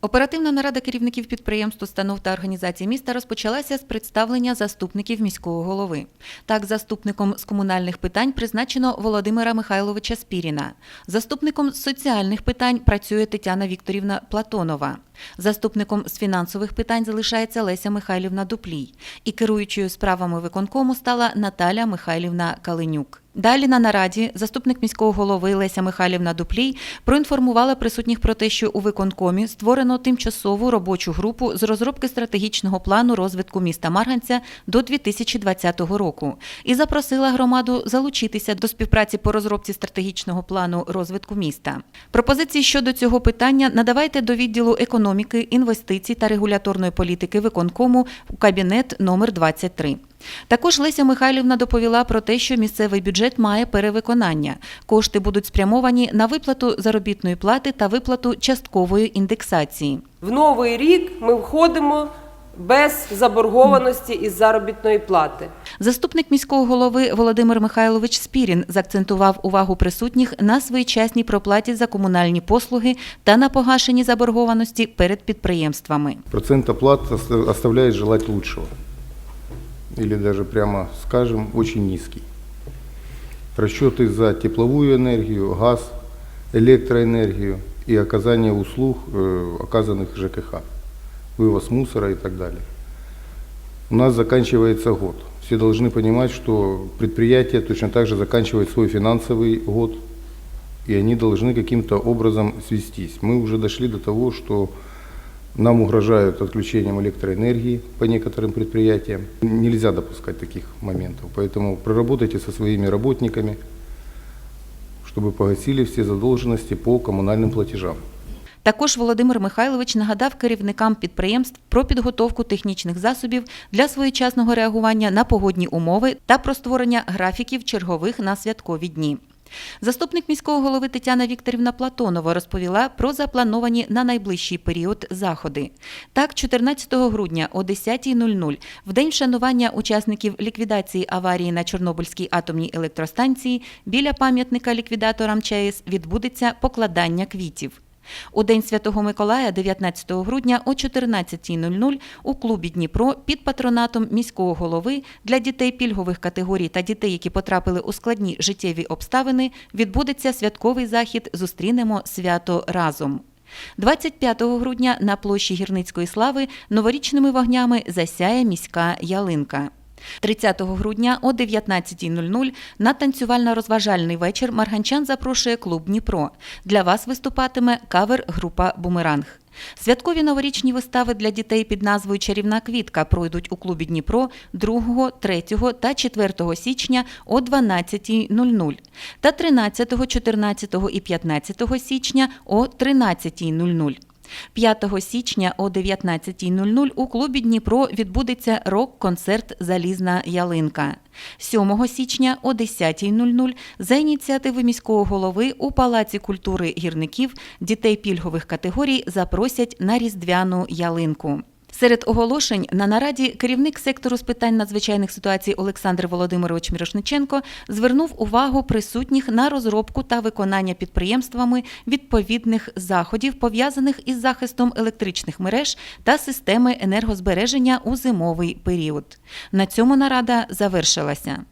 Оперативна нарада керівників підприємств, установ та організацій міста розпочалася з представлення заступників міського голови. Так, заступником з комунальних питань призначено Володимира Михайловича Спіріна. Заступником з соціальних питань працює Тетяна Вікторівна Платонова. Заступником з фінансових питань залишається Леся Михайлівна Дуплій. І керуючою справами виконкому стала Наталя Михайлівна Калинюк. Далі на нараді заступник міського голови Леся Михайлівна Дуплій проінформувала присутніх про те, що у виконкомі створено тимчасову робочу групу з розробки стратегічного плану розвитку міста Марганця до 2020 року і запросила громаду залучитися до співпраці по розробці стратегічного плану розвитку міста. Пропозиції щодо цього питання надавайте до відділу економіки, інвестицій та регуляторної політики виконкому у кабінет номер 23. Також Леся Михайлівна доповіла про те, що місцевий бюджет має перевиконання. Кошти будуть спрямовані на виплату заробітної плати та виплату часткової індексації. В новий рік ми входимо без заборгованості із заробітної плати. Заступник міського голови Володимир Михайлович Спірін заакцентував увагу присутніх на своєчасній проплаті за комунальні послуги та на погашенні заборгованості перед підприємствами. Процент оплат оста- оставляет желать лучшего. Или даже прямо скажем, очень низкий. Расчеты за тепловую энергию, газ, электроэнергию и оказание услуг, э, оказанных ЖКХ, вывоз мусора и так далее. У нас заканчивается год. Все должны понимать, что предприятия точно так же заканчивают свой финансовый год, и они должны каким-то образом свестись. Мы уже дошли до того, что нам угрожают отключением электроэнергии по некоторым предприятиям. Нельзя допускать таких моментов. Поэтому проработайте со своими работниками, чтобы погасили все задолженности по коммунальным платежам. Також Володимир Михайлович нагадав керівникам підприємств про підготовку технічних засобів для своєчасного реагування на погодні умови та про створення графіків чергових на святкові дні. Заступник міського голови Тетяна Вікторівна Платонова розповіла про заплановані на найближчий період заходи. Так, 14 грудня о 10.00 в день вшанування учасників ліквідації аварії на Чорнобильській атомній електростанції біля пам'ятника ліквідаторам ЧАЕС відбудеться покладання квітів. У День Святого Миколая, 19 грудня о 14.00 у клубі Дніпро під патронатом міського голови для дітей пільгових категорій та дітей, які потрапили у складні життєві обставини, відбудеться святковий захід Зустрінемо свято разом. 25 грудня на площі Гірницької слави новорічними вогнями засяє міська ялинка. 30 грудня о 19.00 на танцювально-розважальний вечір Марганчан запрошує клуб Дніпро. Для вас виступатиме кавер-група Бумеранг. Святкові новорічні вистави для дітей під назвою Чарівна квітка пройдуть у клубі Дніпро 2, 3 та 4 січня о 12.00 та 13, 14 і 15 січня о 13.00. 5 січня о 19.00 у клубі Дніпро відбудеться рок-концерт Залізна ялинка. 7 січня о 10.00 за ініціативи міського голови у Палаці культури гірників дітей пільгових категорій запросять на різдвяну ялинку. Серед оголошень на нараді керівник сектору з питань надзвичайних ситуацій Олександр Володимирович Мірошниченко звернув увагу присутніх на розробку та виконання підприємствами відповідних заходів, пов'язаних із захистом електричних мереж та системи енергозбереження у зимовий період. На цьому нарада завершилася.